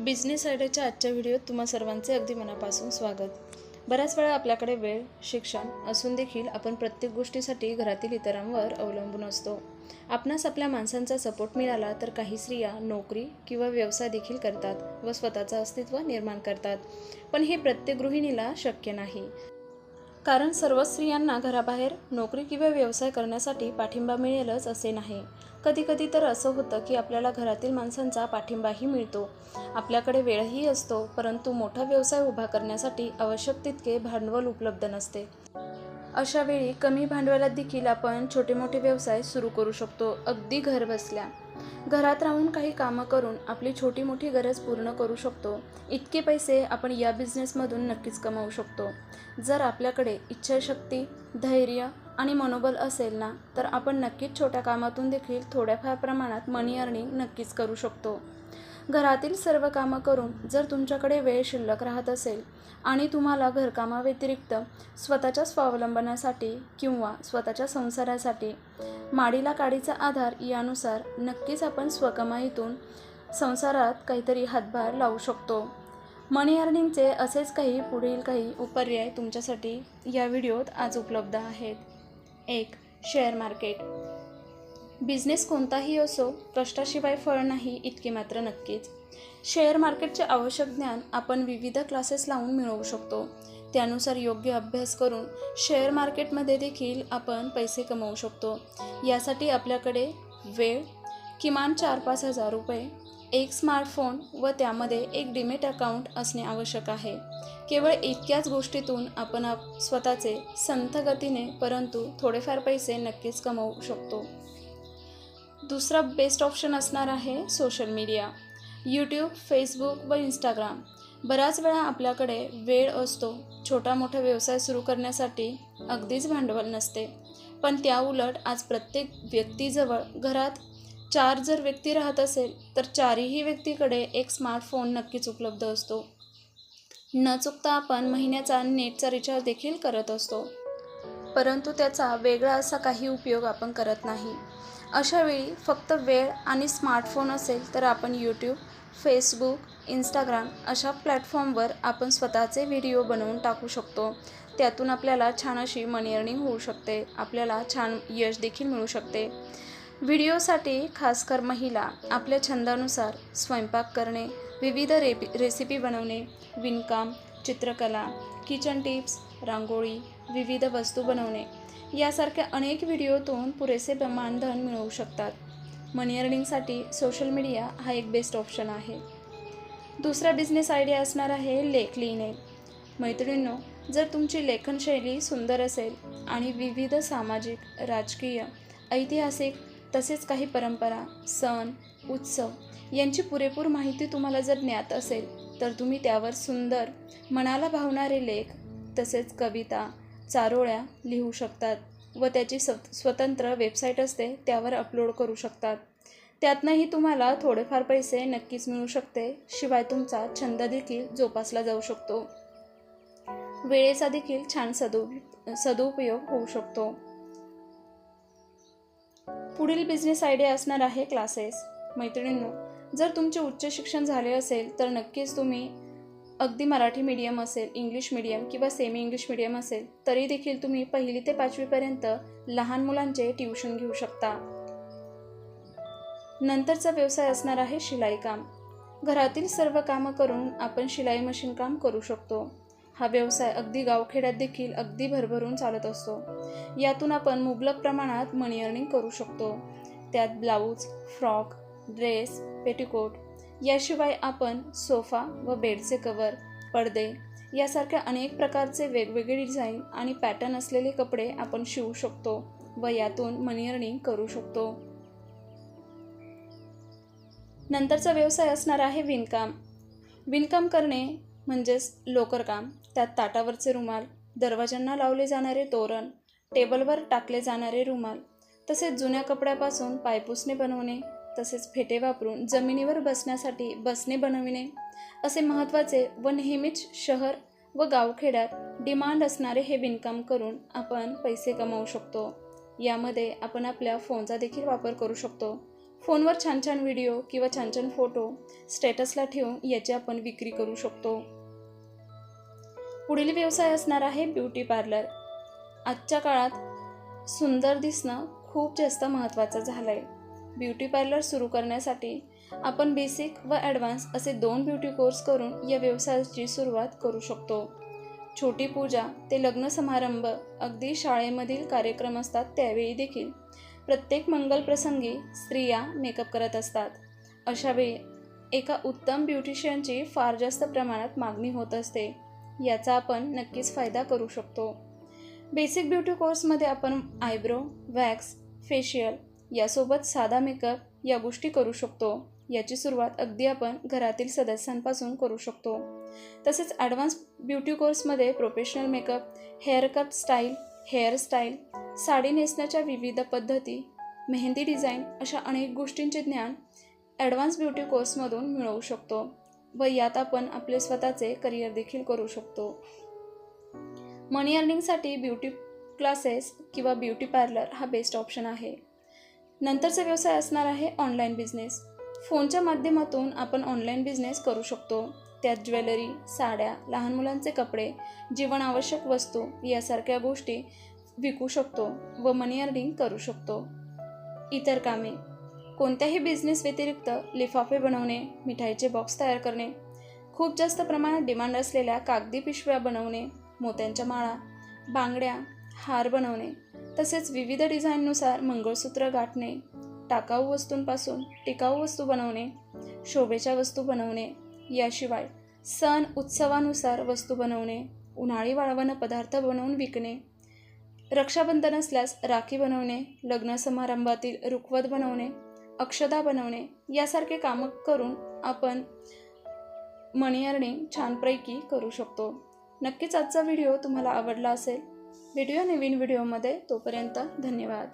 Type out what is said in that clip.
Business आयडियाच्या आजच्या व्हिडिओत तुम्हा सर्वांचे अगदी मनापासून स्वागत. बऱ्याच वेळा आपल्याकडे वेळ शिक्षण असून देखील आपण प्रत्येक गोष्टीसाठी घरातील इतरांवर अवलंबून असतो. आपणास आपल्या माणसांचा सपोर्ट मिळाला तर काही स्त्रिया नोकरी किंवा व्यवसाय देखील करतात व स्वतःचं अस्तित्व निर्माण करतात. पण हे प्रत्येक गृहिणीला शक्य नाही. कारण सर्व स्त्रियांना घराबाहेर नोकरी किंवा व्यवसाय करण्यासाठी पाठिंबा मिळेलच असे नाही. कधीकधी तर असं होतं की आपल्याला घरातील माणसांचा पाठिंबाही मिळतो. आपल्याकडे वेळही असतो परंतु मोठा व्यवसाय उभा करण्यासाठी आवश्यक तितके भांडवल उपलब्ध नसते. अशा वेळी कमी भांडवलात देखील आपण छोटे मोठे व्यवसाय सुरू करू शकतो अगदी घर बसल्या. घरात राहून काही कामं करून आपली छोटी मोठी गरज पूर्ण करू शकतो. इतके पैसे आपण या बिझनेसमधून नक्कीच कमावू शकतो. जर आपल्याकडे इच्छाशक्ती धैर्य आणि मनोबल असेल ना तर आपण नक्कीच छोट्या कामातून देखील थोड्याफार प्रमाणात मनी अर्निंग नक्कीच करू शकतो. घरातील सर्व कामं करून जर तुमच्याकडे वेळ शिल्लक राहत असेल आणि तुम्हाला घरकामाव्यतिरिक्त स्वतःच्या स्वावलंबनासाठी किंवा स्वतःच्या संसारासाठी माडीला काडीचा आधार यानुसार नक्कीच आपण स्वकमाईतून संसारात काहीतरी हातभार लावू शकतो. मनी अर्निंगचे असेच काही पुढील काही उपर्याय तुमच्यासाठी या व्हिडिओत आज उपलब्ध आहेत. एक शेअर मार्केट. बिझनेस कोणताही असो कष्टाशिवाय फळ नाही इतके मात्र नक्कीच. शेअर मार्केटचे आवश्यक ज्ञान आपण विविध क्लासेस लावून मिळवू शकतो. त्यानुसार योग्य अभ्यास करून शेअर मार्केटमध्ये देखील आपण पैसे कमवू शकतो. यासाठी आपल्याकडे वेळ किमान चार पाच हजार रुपये एक स्मार्टफोन व त्यामध्ये एक डिमेट अकाउंट असणे आवश्यक आहे. केवळ इतक्याच गोष्टीतून आपण आप स्वतःचे संथ गतीने परंतु थोडेफार पैसे नक्कीच कमवू शकतो. दुसरा बेस्ट ऑप्शन असणार आहे सोशल मीडिया यूट्यूब फेसबुक व इंस्टाग्राम बऱ्याच वेळा आपल्याकडे वेळ असतो. छोटा मोठा व्यवसाय सुरू करण्यासाठी अगदीच भांडवल नसते. पण त्या उलट आज प्रत्येक व्यक्तीजवळ घरात चार जर व्यक्ती राहत असेल तर चारही व्यक्तीकडे एक स्मार्टफोन नक्कीच उपलब्ध असतो. न चुकता आपण महिन्याचा नेटचा रिचार्ज देखील करत असतो. परंतु त्याचा वेगळा असा काही उपयोग आपण करत नाही. अशावेळी फक्त वेळ आणि स्मार्टफोन असेल तर आपण यूट्यूब फेसबुक इंस्टाग्राम अशा प्लॅटफॉर्मवर आपण स्वतःचे व्हिडिओ बनवून टाकू शकतो. त्यातून आपल्याला छान अशी मनी अर्निंग होऊ शकते. आपल्याला छान यश देखील मिळू शकते. व्हिडिओसाठी खासकर महिला आपल्या छंदानुसार स्वयंपाक करणे विविध रेपी रेसिपी बनवणे विणकाम चित्रकला किचन टिप्स रांगोळी विविध वस्तू बनवणे यासारख्या अनेक व्हिडिओतून पुरेसे मानधन मिळवू शकतात. मनी अर्निंगसाठी सोशल मीडिया हा एक बेस्ट ऑप्शन आहे. दुसरा बिझनेस आयडिया असणार आहे लेख लिहिणे. मैत्रिणींनो जर तुमची लेखनशैली सुंदर असेल आणि विविध सामाजिक राजकीय ऐतिहासिक तसेच काही परंपरा सण उत्सव यांची पुरेपूर माहिती तुम्हाला जर ज्ञात असेल तर तुम्ही त्यावर सुंदर मनाला भावणारे लेख तसेच कविता चारोळ्या लिहू शकतात व त्याची स स्वतंत्र वेबसाईट असते त्यावर अपलोड करू शकतात. त्यातनंही तुम्हाला थोडेफार पैसे नक्कीच मिळू शकते शिवाय तुमचा छंद देखील जोपासला जाऊ शकतो. वेळेचा देखील छान सदु सदुपयोग होऊ शकतो. पुढील बिझनेस आयडिया असणार आहे क्लासेस मैत्रिणींनो जर तुमचे उच्च शिक्षण झाले असेल तर नक्कीच तुम्ही अगदी मराठी मीडियम असेल इंग्लिश मीडियम किंवा सेमी इंग्लिश मीडियम असेल तरी देखील तुम्ही पहिली ते पाचवीपर्यंत लहान मुलांचे ट्युशन घेऊ शकता. नंतरचा व्यवसाय असणार आहे शिलाई काम. घरातील सर्व कामं करून आपण शिलाई मशीन काम करू शकतो. हा व्यवसाय अगदी गावखेड्यात देखील अगदी भरभरून चालत असतो. यातून आपण मुबलक प्रमाणात मनी अर्निंग करू शकतो. त्यात ब्लाऊज फ्रॉक ड्रेस पेटिकोट याशिवाय आपण सोफा व बेडचे कवर पडदे यासारख्या अनेक प्रकारचे वेगवेगळे डिझाईन आणि पॅटर्न असलेले कपडे आपण शिवू शकतो व यातून मनी अर्निंग करू शकतो. नंतरचा व्यवसाय असणार आहे विणकाम. विणकाम करणे म्हणजेच लोकरकाम त्यात ताटावरचे रुमाल दरवाजांना लावले जाणारे तोरण टेबलवर टाकले जाणारे रुमाल तसेच जुन्या कपड्यापासून पायपुसणे बनवणे तसेच फेटे वापरून जमिनीवर बसण्यासाठी बसणे बनविणे असे महत्त्वाचे व नेहमीच शहर व गावखेड्यात डिमांड असणारे हे विणकाम करून आपण पैसे कमावू शकतो. यामध्ये आपण आपल्या फोनचा देखील वापर करू शकतो. फोनवर छान छान व्हिडिओ किंवा छान छान फोटो स्टेटसला ठेवून याची आपण विक्री करू शकतो. पुढील व्यवसाय असणार आहे ब्युटी पार्लर आजच्या काळात सुंदर दिसणं खूप जास्त महत्त्वाचं झालं आहे ब्युटी पार्लर सुरू करण्यासाठी आपण बेसिक व ॲडव्हान्स असे दोन ब्युटी कोर्स करून या व्यवसायाची सुरुवात करू शकतो. छोटी पूजा ते लग्न समारंभ अगदी शाळेमधील कार्यक्रम असतात त्यावेळी देखील प्रत्येक मंगल प्रसंगी स्त्रिया मेकअप करत असतात. अशावेळी एका उत्तम ब्युटिशियनची फार जास्त प्रमाणात मागणी होत असते. याचा आपण नक्कीच फायदा करू शकतो. बेसिक ब्युटी कोर्समध्ये आपण आयब्रो वॅक्स फेशियल यासोबत साधा मेकअप या गोष्टी करू शकतो. याची सुरुवात अगदी आपण घरातील सदस्यांपासून करू शकतो. तसेच ॲडव्हान्स ब्युटी कोर्समध्ये professional makeup haircut style hairstyle sari नेसण्याच्या विविध पद्धती मेहंदी डिझाईन अशा अनेक गोष्टींचे ज्ञान ॲडव्हान्स ब्युटी कोर्समधून मिळवू शकतो व यात आपण आपले स्वतःचे करिअर देखील करू शकतो. मनी अर्निंगसाठी ब्युटी क्लासेस किंवा ब्युटी पार्लर हा बेस्ट ऑप्शन आहे. नंतरचा व्यवसाय असणार आहे ऑनलाईन बिझनेस. फोनच्या माध्यमातून आपण ऑनलाईन बिझनेस करू शकतो. त्यात ज्वेलरी साड्या लहान मुलांचे कपडे जीवनावश्यक वस्तू यासारख्या गोष्टी विकू शकतो व मनी अर्निंग करू शकतो. इतर कामे. कोणत्याही बिझनेस व्यतिरिक्त लिफाफे बनवणे मिठाईचे बॉक्स तयार करणे खूप जास्त प्रमाणात डिमांड असलेल्या कागदी पिशव्या बनवणे मोत्यांच्या माळा बांगड्या हार बनवणे तसेच विविध डिझाईननुसार मंगळसूत्र गाठणे टाकाऊ वस्तूंपासून टिकाऊ वस्तू बनवणे शोभेच्या वस्तू बनवणे याशिवाय सण उत्सवानुसार वस्तू बनवणे उन्हाळी वाळवणं पदार्थ बनवून विकणे रक्षाबंधन असल्यास राखी बनवणे लग्न समारंभातील रुखवत बनवणे अक्षदा बनवणे यासारखे कामं करून आपण मनी अर्निंग छानपैकी करू शकतो. नक्कीच आजचा व्हिडिओ तुम्हाला आवडला असेल व्हिडिओ नवीन व्हिडिओमध्ये तोपर्यंत धन्यवाद.